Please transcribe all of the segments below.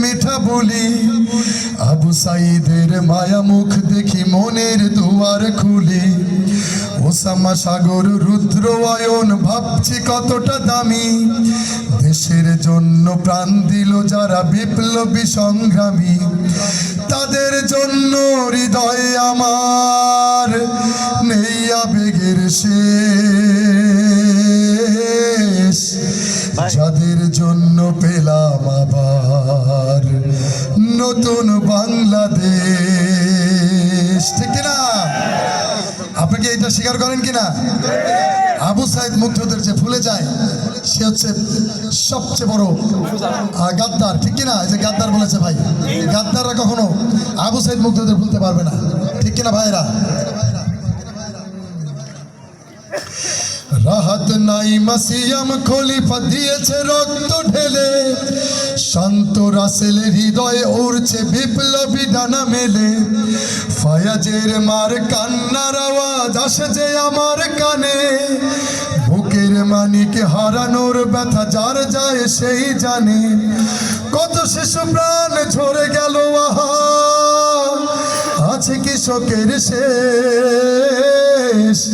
মিঠা বলি। আবু সাইদের মায়া মুখ দেখি মনের দুয়ার খুলি। ওসামা সাগর রুদ্র ভাবছি কতটা দামি। দেশের জন্য প্রাণ দিল যারা বিপ্লবী সংগ্রামী। তাদের জন্য হৃদয়ে আমার, নেই আবেগের শেষ নতুন বাংলাদেশ। ঠিক কিনা? আপনি কি এটা স্বীকার করেন কিনা? আবু সাইদ মুগ্ধদের যে ভুলে যায়, সে হচ্ছে সবচেয়ে বড় গাদ্দার। ঠিক কিনা? এই যে গাদ্দার বলেছে ভাই। গাদ্দাররা কখনো আবু সাইদ মুগ্ধদের ভুলতে পারবে না। ঠিক কিনা ভাইরা রাহাত নাই, মাসিয়াম খলিফা দিয়েছে রক্ত ঢেলে। শান্ত রাসেলের হৃদয়ে উড়ছে বিপ্লবী ডানা মেলে। ফায়াজের মার কান্নার আওয়াজ আসে যে আমার কানে। বুকের মানিক হারানোর ব্যথা যার যায় সেই জানে। কত শিশু প্রাণ ঝরে গেল, আহা! আছে কৃষকের শেষ।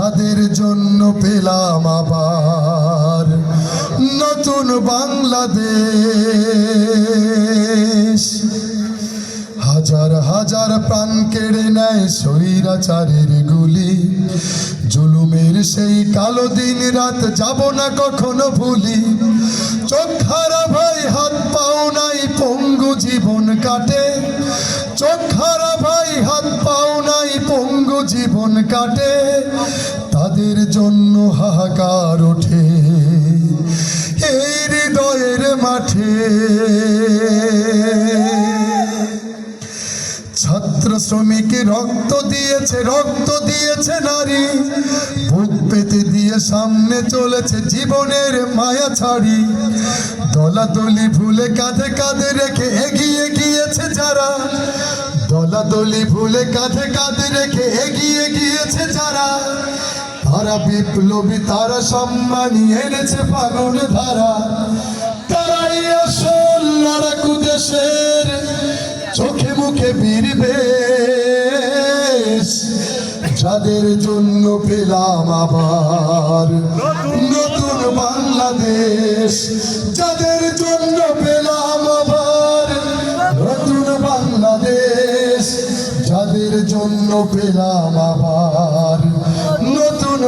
যাদের জন্য পেলাম আবার নতুন বাংলাদেশ। হাজার হাজার প্রাণ কেড়ে নেয় স্বৈরাচারের গুলি। জুলুমের সেই কালো দিন রাত যাব না কখনো ভুলি। চোখ ভাই হাত পাও নাই, পঙ্গু জীবন কাটে। চোখ ভাই হাত পাও নাই, পঙ্গু জীবন কাটে। তাদের জন্য হাহাকার ওঠে। এই হৃদয়ের মাঠে। ছাত্র শ্রমিক রক্ত দিয়েছে রক্ত দিয়েছে নারী। বুক পেতে দিয়ে সামনে চলেছে জীবনের মায়া ছাড়ি। দলাদলি ভুলে কাঁধে কাঁধে রেখে এগিয়ে গিয়েছে যারা। দলাদলি ভুলে কাঁধে কাঁধে রেখে এগিয়ে গিয়েছে যারা। তারা বিপ্লবী তারা সম্মানী এনেছে ফাগুন ধারা। তারাই আসল লড়াকু দেশের চোখে মুখে বীরবে যাদের জন্য পেলাম আবার নতুন বাংলাদেশ যাদের জন্য পেলাম আবার নতুন বাংলাদেশ যাদের জন্য পেলাম আবার